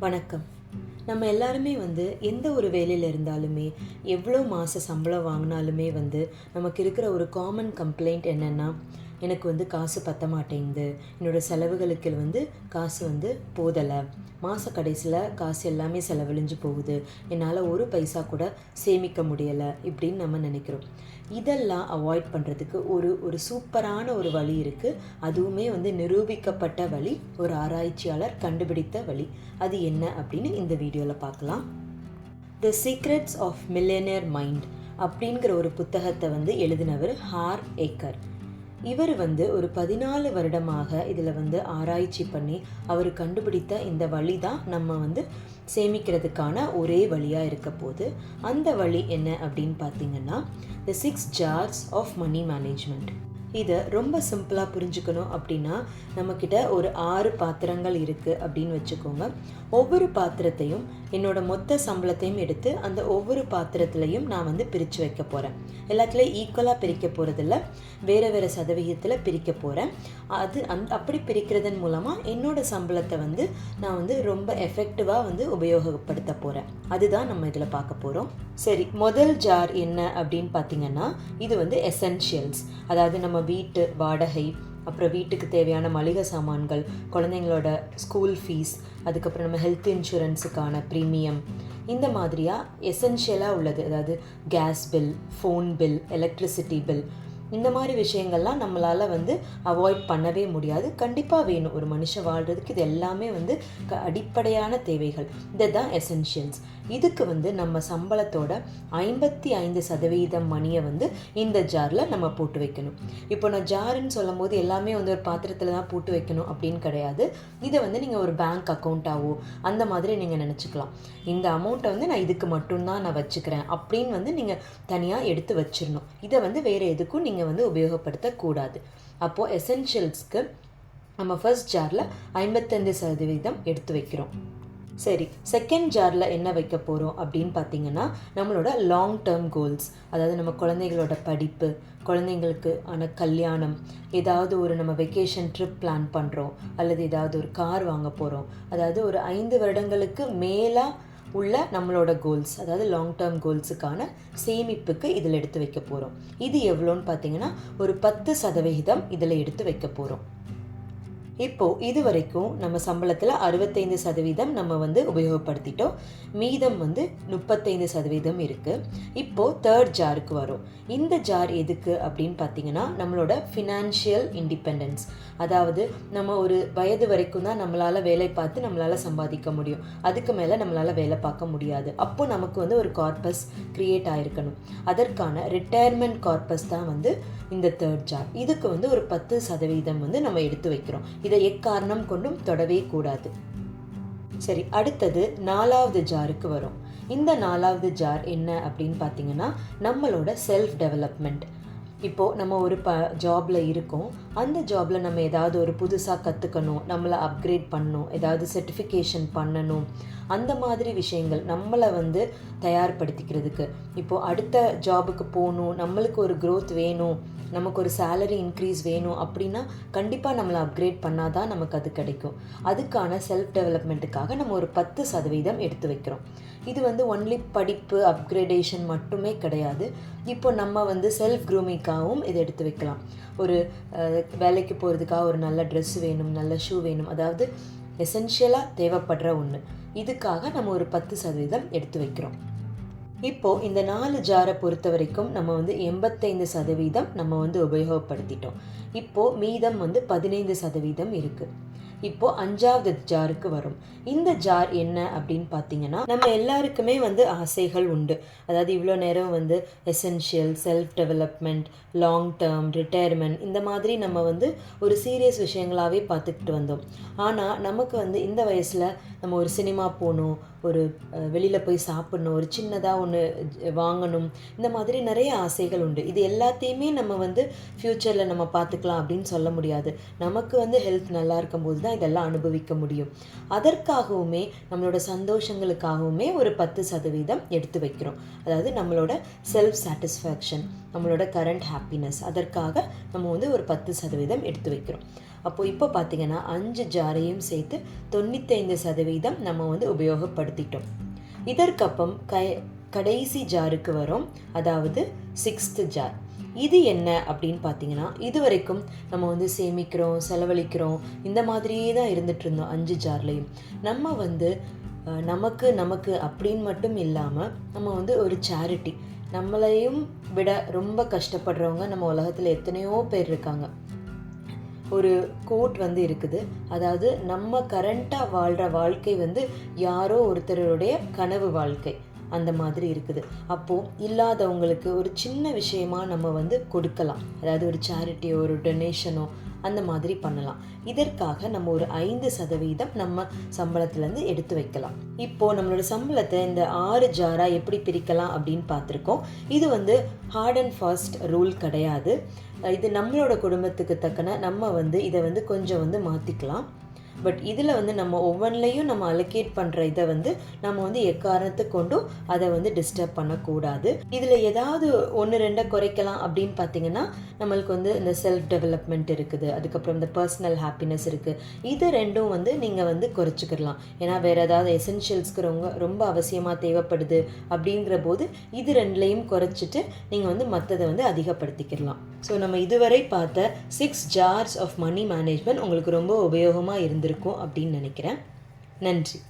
வணக்கம். நம்ம எல்லாருமே வந்து எந்த ஒரு வேலையில் இருந்தாலுமே எவ்வளோ மாத சம்பளம் வாங்கினாலுமே வந்து நமக்கு இருக்கிற ஒரு காமன் கம்ப்ளைண்ட் என்னென்னா எனக்கு வந்து காசு பத்த மாட்டேங்குது. என்னோடய செலவுகளுக்கு வந்து காசு வந்து போதலை. மாத கடைசியில் காசு எல்லாமே செலவழிஞ்சு போகுது. என்னால் ஒரு பைசா கூட சேமிக்க முடியலை இப்படின்னு நம்ம நினைக்கிறோம். இதெல்லாம் அவாய்ட் பண்ணுறதுக்கு ஒரு ஒரு சூப்பரான ஒரு வழி இருக்குது அதுவுமே வந்து நிரூபிக்கப்பட்ட வழி ஒரு ஆராய்ச்சியாளர் கண்டுபிடித்த வழி. அது என்ன அப்படின்னு இந்த வீடியோவில் பார்க்கலாம். The secrets of millionaire mind அப்படிங்கிற ஒரு புத்தகத்தை வந்து எழுதினவர் ஹார் ஏக்கர். இவர் வந்து ஒரு பதினாலு வருடமாக இதில் வந்து ஆராய்ச்சி பண்ணி அவர் கண்டுபிடித்த இந்த வழி தான் நம்ம வந்து சேமிக்கிறதுக்கான ஒரே வழியாக இருக்க போது அந்த வழி என்ன அப்படின்னு பார்த்தீங்கன்னா the six jars of money management இதை ரொம்ப சிம்பிளாக புரிஞ்சுக்கணும் அப்படின்னா நம்மக்கிட்ட ஒரு ஆறு பாத்திரங்கள் இருக்குது அப்படின்னு வச்சுக்கோங்க. ஒவ்வொரு பாத்திரத்தையும் என்னோட மொத்த சம்பளத்தையும் எடுத்து அந்த ஒவ்வொரு பாத்திரத்துலையும் நான் வந்து பிரித்து வைக்க போகிறேன் எல்லாத்துலேயும் ஈக்குவலாக பிரிக்க போகிறதில்ல வேறு வேறு சதவிகிதத்தில் பிரிக்க போகிறேன் அது அந் அப்படி பிரிக்கிறதன் மூலமாக என்னோட சம்பளத்தை வந்து நான் வந்து ரொம்ப எஃபெக்டிவாக வந்து உபயோகப்படுத்த போகிறேன் அதுதான் நம்ம இதில் பார்க்க போகிறோம் சரி முதல் ஜார் என்ன அப்படின்னு பார்த்தீங்கன்னா இது வந்து எசென்ஷியல்ஸ் அதாவது நம்ம வீட்டு வாடகை அப்புறம் வீட்டுக்கு தேவையான மளிகை சாமான்கள் குழந்தைங்களோட ஸ்கூல் ஃபீஸ் அதுக்கப்புறம் நம்ம ஹெல்த் இன்சூரன்ஸுக்கான ப்ரீமியம் இந்த மாதிரியாக எசென்ஷியலாக உள்ளது. அதாவது gas bill phone bill electricity bill இந்த மாதிரி விஷயங்கள்லாம் நம்மளால் வந்து அவாய்ட் பண்ணவே முடியாது. கண்டிப்பாக வேணும். ஒரு மனுஷன் வாழ்கிறதுக்கு இது எல்லாமே வந்து க அடிப்படையான தேவைகள். இதை தான் எசென்ஷியல்ஸ் இதுக்கு வந்து நம்ம சம்பளத்தோட ஐம்பத்தி ஐந்து சதவீதம் மணியை வந்து இந்த ஜாரில் நம்ம போட்டு வைக்கணும். இப்போ நான் ஜாருன்னு சொல்லும் போது எல்லாமே வந்து ஒரு பாத்திரத்தில் தான் போட்டு வைக்கணும் அப்படின்னு கிடையாது. இதை வந்து நீங்கள் ஒரு பேங்க் அக்கௌண்ட்டாவோ அந்த மாதிரி நீங்கள் நினச்சிக்கலாம். இந்த அமௌண்ட்டை வந்து நான் இதுக்கு மட்டும்தான் நான் வச்சுக்கிறேன் அப்படின்னு வந்து நீங்கள் தனியாக எடுத்து வச்சிடணும். இதை வந்து வேறு எதுக்கும் நீங்கள் வந்து உபயோகப்படுத்தக்கூடாது. அப்போது எசென்ஷியல்ஸ்க்கு நம்ம ஃபர்ஸ்ட் ஜாரில் ஐம்பத்தஞ்சு சதவீதம் எடுத்து வைக்கிறோம். சரி செகண்ட் ஜாரில் என்ன வைக்க போகிறோம் அப்படின்னு பார்த்தீங்கன்னா நம்மளோட லாங் டேர்ம் கோல்ஸ் அதாவது நம்ம குழந்தைகளோட படிப்பு குழந்தைங்களுக்கு ஆன கல்யாணம் ஏதாவது ஒரு நம்ம வெக்கேஷன் ட்ரிப் பிளான் பண்ணுறோம் அல்லது ஏதாவது ஒரு கார் வாங்க போகிறோம் அதாவது ஒரு ஐந்து வருடங்களுக்கு மேலாக உள்ள நம்மளோட கோல்ஸ் அதாவது லாங் டேர்ம் கோல்ஸுக்கான சேமிப்புக்கு இதில் எடுத்து வைக்க போகிறோம் இது எவ்வளோன்னு பார்த்தீங்கன்னா ஒரு பத்து சதவிகிதம் இதில் எடுத்து வைக்க போகிறோம் இப்போது இது வரைக்கும் நம்ம சம்பளத்தில் அறுபத்தைந்து சதவீதம் நம்ம வந்து உபயோகப்படுத்திட்டோம். மீதம் வந்து முப்பத்தைந்து சதவீதம் இருக்குது இப்போது தேர்ட் ஜாருக்கு வரும். இந்த ஜார் எதுக்கு அப்படின்னு பார்த்தீங்கன்னா நம்மளோட ஃபினான்ஷியல் இண்டிபெண்டன்ஸ் அதாவது நம்ம ஒரு வயது வரைக்கும் தான் நம்மளால் வேலை பார்த்து நம்மளால் சம்பாதிக்க முடியும். அதுக்கு மேலே நம்மளால் வேலை பார்க்க முடியாது. அப்போது நமக்கு வந்து ஒரு கார்பஸ் க்ரியேட் ஆகிருக்கணும் அதற்கான ரிட்டையர்மெண்ட் கார்பஸ் தான் வந்து இந்த தேர்ட் ஜார் இதுக்கு வந்து ஒரு பத்து சதவீதம் வந்து நம்ம எடுத்து வைக்கிறோம். இதை எக்காரணம் கொண்டும் தொடவே கூடாது. சரி அடுத்தது நாலாவது ஜாருக்கு வரும். இந்த நாலாவது ஜார் என்ன அப்படின்னு பார்த்தீங்கன்னா நம்மளோட செல்ஃப் டெவலப்மெண்ட் இப்போது நம்ம ஒரு ப ஜாபில் இருக்கோம். அந்த ஜாபில் நம்ம ஏதாவது ஒரு புதுசாக கற்றுக்கணும் நம்மளை அப்கிரேட் பண்ணணும் ஏதாவது சர்டிஃபிகேஷன் பண்ணணும். அந்த மாதிரி விஷயங்கள் நம்மளை வந்து தயார்படுத்திக்கிறதுக்கு. இப்போது அடுத்த ஜாபுக்கு போகணும் நம்மளுக்கு ஒரு க்ரோத் வேணும். நமக்கு ஒரு சேலரி இன்க்ரீஸ் வேணும் அப்படின்னா கண்டிப்பாக நம்மளை அப்கிரேட் பண்ணால் தான் நமக்கு அது கிடைக்கும். அதுக்கான செல்ஃப் டெவலப்மெண்ட்டுக்காக நம்ம ஒரு பத்து சதவீதம் எடுத்து வைக்கிறோம். இது வந்து ஒன்லி படிப்பு அப்கிரேடேஷன் மட்டுமே கிடையாது. இப்போ நம்ம வந்து செல்ஃப் க்ரூமிங்காகவும் இதை எடுத்து வைக்கலாம். ஒரு வேலைக்கு போகிறதுக்காக ஒரு நல்ல ட்ரெஸ் வேணும் நல்ல ஷூ வேணும். அதாவது எசென்ஷியலாக தேவைப்படுற ஒன்று இதுக்காக நம்ம ஒரு பத்து சதவீதம் எடுத்து வைக்கிறோம். இப்போது இந்த நாலு ஜாரை பொறுத்த வரைக்கும் நம்ம வந்து எண்பத்தைந்து சதவீதம் நம்ம வந்து உபயோகப்படுத்திட்டோம். இப்போது மீதம் வந்து பதினைந்து சதவீதம் இருக்குது இப்போது அஞ்சாவது ஜாருக்கு வரும். இந்த ஜார் என்ன அப்படின்னு பார்த்தீங்கன்னா நம்ம எல்லாருக்குமே வந்து ஆசைகள் உண்டு. அதாவது இவ்வளோ நேரம் வந்து essential self development long term retirement இந்த மாதிரி நம்ம வந்து ஒரு சீரியஸ் விஷயங்களாகவே பார்த்துக்கிட்டு வந்தோம். ஆனால் நமக்கு வந்து இந்த வயசில் நம்ம ஒரு சினிமா போகணும் ஒரு வெளியில் போய் சாப்பிட்ணும் ஒரு சின்னதாக ஒன்று வாங்கணும் இந்த மாதிரி நிறைய ஆசைகள் உண்டு. இது எல்லாத்தையுமே நம்ம வந்து ஃப்யூச்சரில் நம்ம பார்த்துக்கலாம் அப்படின்னு சொல்ல முடியாது. நமக்கு வந்து ஹெல்த் நல்லா இருக்கும்போது தான் தான் இதெல்லாம் அனுபவிக்க முடியும். அதற்காகவுமே நம்மளோட சந்தோஷங்களுக்காகவுமே ஒரு பத்து சதவீதம் எடுத்து வைக்கிறோம். அதாவது நம்மளோட செல்ஃப் சாட்டிஸ்ஃபேக்ஷன் நம்மளோட கரண்ட் ஹாப்பினஸ் அதற்காக நம்ம வந்து ஒரு பத்து சதவீதம் எடுத்து வைக்கிறோம். அப்போது இப்போ பார்த்தீங்கன்னா அஞ்சு ஜாரையும் சேர்த்து தொண்ணூத்தைந்து சதவீதம் நம்ம வந்து உபயோகப்படுத்திட்டோம். இதற்கப்பம் கை கடைசி ஜாருக்கு வரும். அதாவது சிக்ஸ்த்து ஜார் இது என்ன அப்படின்னு பார்த்தீங்கன்னா இது வரைக்கும் நம்ம வந்து சேமிக்கிறோம் செலவழிக்கிறோம் இந்த மாதிரியே தான் இருந்துட்டு இருந்தோம் அஞ்சு ஜார்லையும். நம்ம வந்து நமக்கு நமக்கு அப்படின்னு மட்டும் இல்லாமல் நம்ம வந்து ஒரு சேரிட்டி நம்மளையும் விட ரொம்ப கஷ்டப்படுறவங்க நம்ம உலகத்தில் எத்தனையோ பேர் இருக்காங்க. ஒரு கோட் வந்து இருக்குது. அதாவது நம்ம கரண்ட்டாக வாழ்கிற வாழ்க்கை வந்து யாரோ ஒருத்தருடைய கனவு வாழ்க்கை. அந்த மாதிரி இருக்குது. அப்போது இல்லாதவங்களுக்கு ஒரு சின்ன விஷயமா நம்ம வந்து கொடுக்கலாம். அதாவது ஒரு சேரிட்டியோ ஒரு டொனேஷனோ அந்த மாதிரி பண்ணலாம். இதற்காக நம்ம ஒரு ஐந்து சதவீதம் நம்ம சம்பளத்துலேருந்து எடுத்து வைக்கலாம். இப்போது நம்மளோட சம்பளத்தை இந்த ஆறு ஜாராக எப்படி பிரிக்கலாம் அப்படின்னு பார்த்துருக்கோம். இது வந்து ஹார்ட் அண்ட் ஃபாஸ்ட் ரூல் கிடையாது. இது நம்மளோட குடும்பத்துக்கு தக்கன நம்ம வந்து இதை வந்து கொஞ்சம் வந்து மாற்றிக்கலாம் பட் இதில் வந்து நம்ம ஒவ்வொன்றிலையும் நம்ம அலோகேட் பண்ணுற இதை வந்து நம்ம வந்து எக்காரணத்தை கொண்டும் அதை வந்து டிஸ்டர்ப் பண்ணக்கூடாது. இதில் ஏதாவது ஒன்று ரெண்டை குறைக்கலாம் அப்படின்னு பார்த்தீங்கன்னா நம்மளுக்கு வந்து இந்த செல்ஃப் டெவலப்மெண்ட் இருக்குது. அதுக்கப்புறம் இந்த பர்சனல் ஹாப்பினஸ் இருக்குது இது ரெண்டும் வந்து நீங்கள் வந்து குறைச்சிக்கிடலாம். ஏன்னா வேறு ஏதாவது எசென்ஷியல்ஸ்க்கு ரொம்ப ரொம்ப அவசியமாக தேவைப்படுது அப்படிங்கிற போது இது ரெண்டுலேயும் குறைச்சிட்டு நீங்கள் வந்து மற்றதை வந்து அதிகப்படுத்திக்கிடலாம். ஸோ நம்ம இதுவரை பார்த்த six jars of money management உங்களுக்கு ரொம்ப உபயோகமாக வந்திருக்கும் அப்படின்னு நினைக்கிறேன். நன்றி.